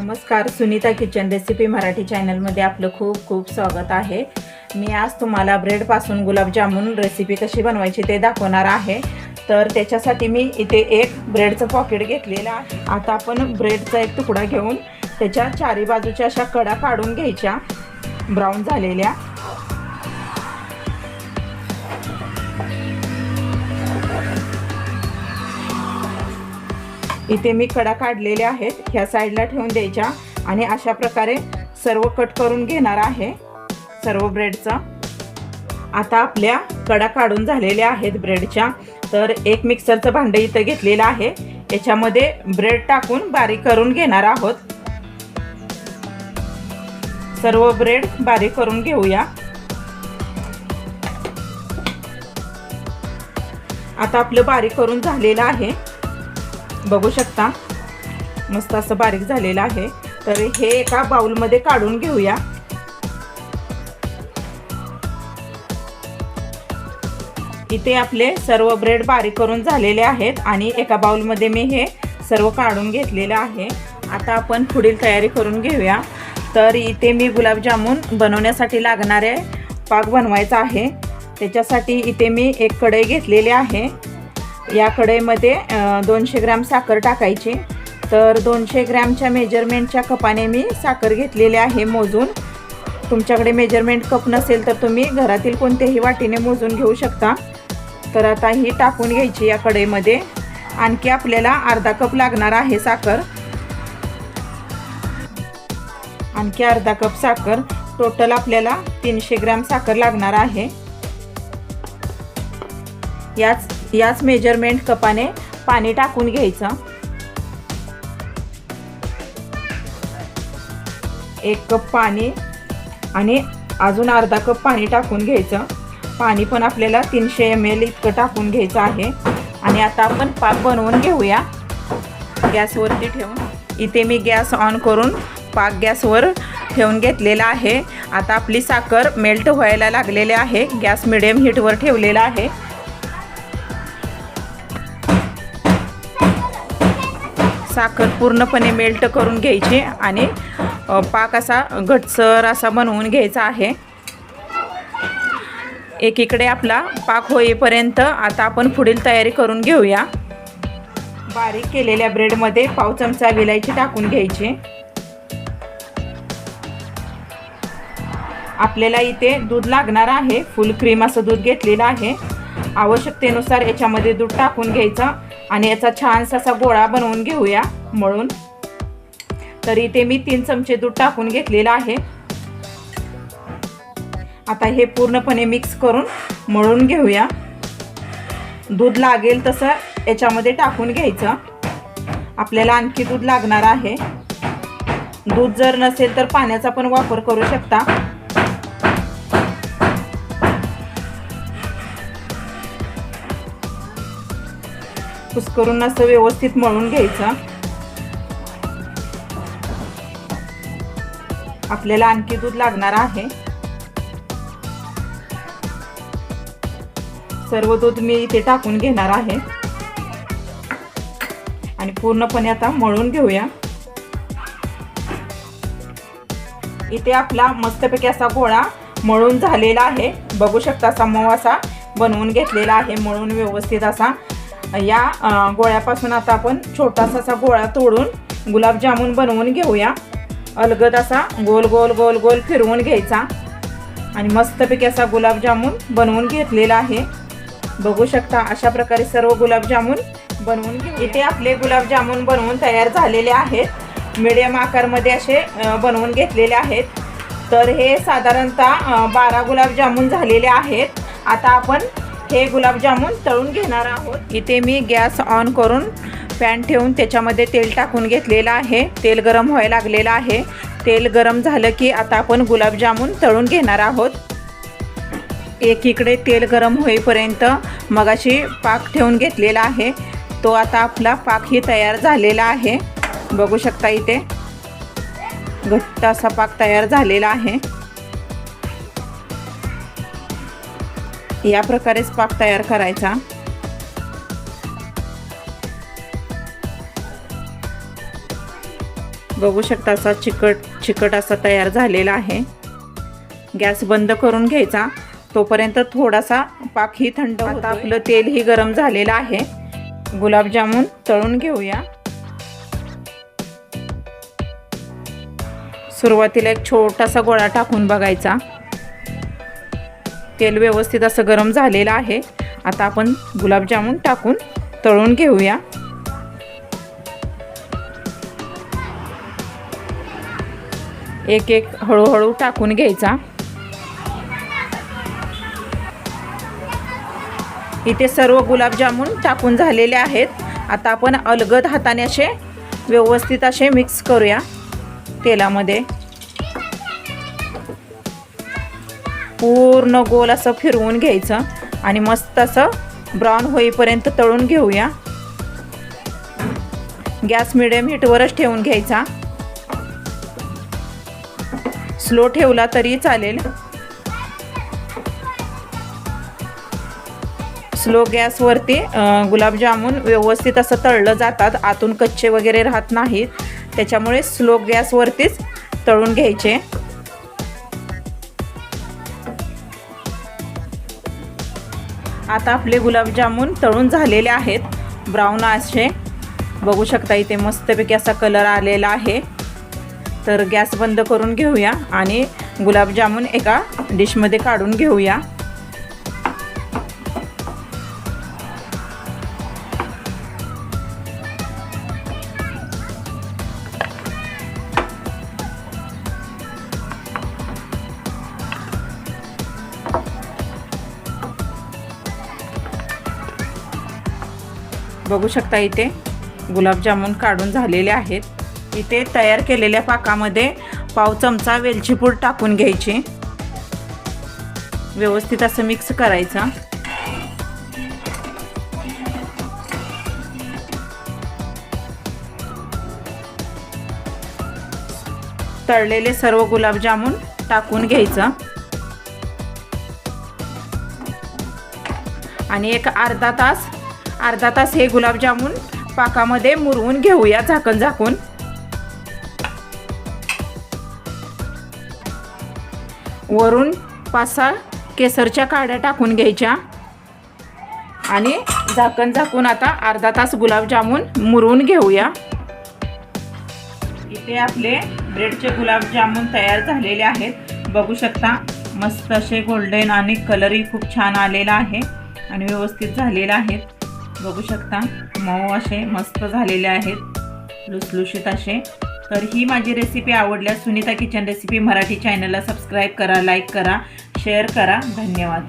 नमस्कार Sunita kitchen recipe Marathi चॅनलमध्ये आपलं खूप खूप स्वागत आहे. मी आज तुम्हाला ब्रेडपासून गुलाबजामुन रेसिपी कशी बनवायची ते दाखवणार आहे. तर त्याच्यासाठी मी इथे एक ब्रेडचं पॉकेट घेतलेलं आहे. आता आपण ब्रेडचा एक तुकडा घेऊन त्याच्या चारी बाजूच्या अशा कडा काढून घ्यायच्या. ब्राऊन झालेल्या. इथे मी कडा काढलेल्या आहेत ह्या साईडला ठेवून द्यायच्या. आणि अशा प्रकारे सर्व कट करून घेणार आहे सर्व ब्रेडचं. आता आपल्या कडा काढून झालेल्या आहेत ब्रेडच्या. तर एक मिक्सरचं भांडं इथं घेतलेलं आहे. याच्यामध्ये ब्रेड टाकून बारीक करून घेणार आहोत. सर्व ब्रेड बारीक करून घेऊया. आता आपलं बारीक करून झालेलं आहे. बघू शकता. मस्त असं बारीक झालेलं आहे. तर हे एका बाउलमध्ये काढून घेऊया. इथे आपले सर्व ब्रेड बारीक करून झालेले आहेत आणि एका बाउलमध्ये मी हे सर्व काढून घेतलेलं आहे. आता आपण पुढील तयारी करून घेऊया. तर इथे मी गुलाबजामुन बनवण्यासाठी लागणारे पाक बनवायचा आहे. त्याच्यासाठी इथे मी एक कढई घेतलेली आहे. या कढईमध्ये दोनशे ग्रॅम साखर टाकायची. तर दोनशे ग्रॅमच्या मेजरमेंटच्या कपाने मी साखर घेतलेली आहे मोजून. तुमच्याकडे मेजरमेंट कप नसेल तर तुम्ही घरातील कोणत्याही वाटीने मोजून घेऊ शकता. तर आता ही टाकून घ्यायची या कढईमध्ये. आणखी आपल्याला अर्धा कप लागणार आहे साखर. आणखी अर्धा कप साखर. टोटल आपल्याला तीनशे ग्रॅम साखर लागणार आहे. याच याच मेजरमेंट कपाने पाणी टाकून घ्यायचं. एक कप पाणी आणि अजून अर्धा कप पाणी टाकून घ्यायचं. पाणी पण आपल्याला तीनशे एम एल इतकं टाकून घ्यायचं आहे. आणि आता आपण पाक बनवून घेऊया. गॅसवरती ठेवून. इथे मी गॅस ऑन करून पाक गॅसवर ठेवून घेतलेला आहे. आता आपली साखर मेल्ट व्हायला लागलेली आहे. गॅस मिडियम हीटवर ठेवलेला आहे. साखर पूर्णपणे मेल्ट करून घ्यायची आणि पाक असा घटसर असा बनवून घ्यायचा आहे. एकीकडे आपला पाक होईपर्यंत आता आपण पुढील तयारी करून घेऊया. बारीक केलेल्या ब्रेडमध्ये पाव चमचा विलायची टाकून घ्यायची. आपल्याला इथे दूध लागणार आहे. फुल क्रीम असं दूध घेतलेलं आहे. आवश्यकतेनुसार याच्यामध्ये दूध टाकून घ्यायचं. आणि याचा छानसा असा गोळा बनवून घेऊया मळून. तर इथे मी तीन चमचे दूध टाकून घेतलेलं आहे. आता हे पूर्णपणे मिक्स करून मळून घेऊया. दूध लागेल तसं याच्यामध्ये टाकून घ्यायचं. आपल्याला आणखी दूध लागणार आहे. दूध जर नसेल तर पाण्याचा पण वापर करू शकता. कुस्करून असं व्यवस्थित मळून घ्यायचं. आपल्याला आणखी दूध लागणार आहे. सर्व दूध मी इथे टाकून घेणार आहे. आणि पूर्णपणे आता मळून घेऊया. इथे आपला मस्तपैकी असा गोळा मळून झालेला आहे. बघू शकता असा मऊ असा बनवून घेतलेला आहे. मळून व्यवस्थित असा या गोळ्यापासून आता आपण छोटासा असा गोळा तोडून गुलाबजामून बनवून घेऊया. अलगद असा गोल गोल गोल गोल फिरवून घ्यायचा. आणि मस्तपैकी असा गुलाबजामून बनवून घेतलेला आहे. बघू शकता अशा प्रकारे सर्व गुलाबजामून बनवून घेऊ इथे आपले गुलाबजामून बनवून तयार झालेले आहेत. मिडियम आकारमध्ये असे बनवून घेतलेले आहेत. तर हे साधारणतः बारा गुलाबजामून झालेले आहेत. आता आपण हे गुलाबजामुन तळून घेणार आहोत. इथे मी गॅस ऑन करून पॅन ठेवून त्याच्यामध्ये तेल टाकून घेतलेलं आहे. तेल गरम व्हायला लागलेलं आहे. तेल गरम झालं की आता आपण गुलाबजामुन तळून घेणार आहोत. एकीकडे तेल गरम होईपर्यंत मगाशी पाक ठेवून घेतलेला आहे. तो आता आपला पाकही तयार झालेला आहे. बघू शकता इथे. घट्ट असा पाक तयार झालेला आहे. या प्रकारेच पाक तयार करायचा. बघू शकता असा चिकट चिकट असा तयार झालेला आहे. गॅस बंद करून घ्यायचा. तोपर्यंत थोडासा पाक ही थंड होता आपलं तेलही गरम झालेलं आहे. गुलाबजामुन तळून घेऊया. सुरुवातीला एक छोटासा गोळा टाकून बघायचा. तेल व्यवस्थित असं गरम झालेलं आहे. आता आपण गुलाबजामुन टाकून तळून घेऊया. एक एक हळूहळू टाकून घ्यायचा. इथे सर्व गुलाबजामुन टाकून झालेले आहेत. आता आपण अलगद हाताने असे व्यवस्थित असे मिक्स करूया तेलामध्ये. पूर्ण गोल असं फिरवून घ्यायचं आणि मस्त असं ब्राऊन होईपर्यंत तळून घेऊया. गॅस मिडियम हीटवरच ठेवून घ्यायचा. स्लो ठेवला तरी चालेल. स्लो गॅसवरती गुलाबजामून गुलाबजामुन व्यवस्थित असं तळलं जातात. आतून कच्चे वगैरे राहत नाहीत. त्याच्यामुळे स्लो गॅसवरतीच तळून घ्यायचे. आता आपले गुलाबजामुन तळून झालेले आहेत. ब्राऊन असे. बघू शकता इथे मस्तपैकी असा कलर आलेला आहे. तर गॅस बंद करून घेऊया आणि गुलाबजामुन एका डिशमध्ये काढून घेऊया. बघू शकता इथे. गुलाबजामून काढून झालेले आहेत. इथे तयार केलेल्या पाकामध्ये पाव चमचा वेलचीपूड टाकून घ्यायची. व्यवस्थित असं मिक्स करायचं. तळलेले सर्व गुलाबजामून टाकून घ्यायचं. आणि एक अर्धा तास अर्धा तास हे गुलाबजामुन पाकामध्ये मुरवून घेऊया झाकण झाकून. वरून पाच सहा केसरच्या काड्या टाकून घ्यायच्या. आणि झाकण झाकून आता अर्धा तास गुलाबजामुन मुरवून घेऊया. इथे आपले ब्रेडचे गुलाबजामुन तयार झालेले आहेत. बघू शकता मस्त असे गोल्डन आणि कलरही खूप छान आलेला आहे आणि व्यवस्थित झालेला आहे. बघू शकता. मऊ असे मस्त झालेले आहेत. लुसलुशीत असे. तर ही माझी रेसिपी आवडल्यास सुनीता किचन रेसिपी मराठी चॅनलला सबस्क्राईब करा लाईक करा शेअर करा. धन्यवाद.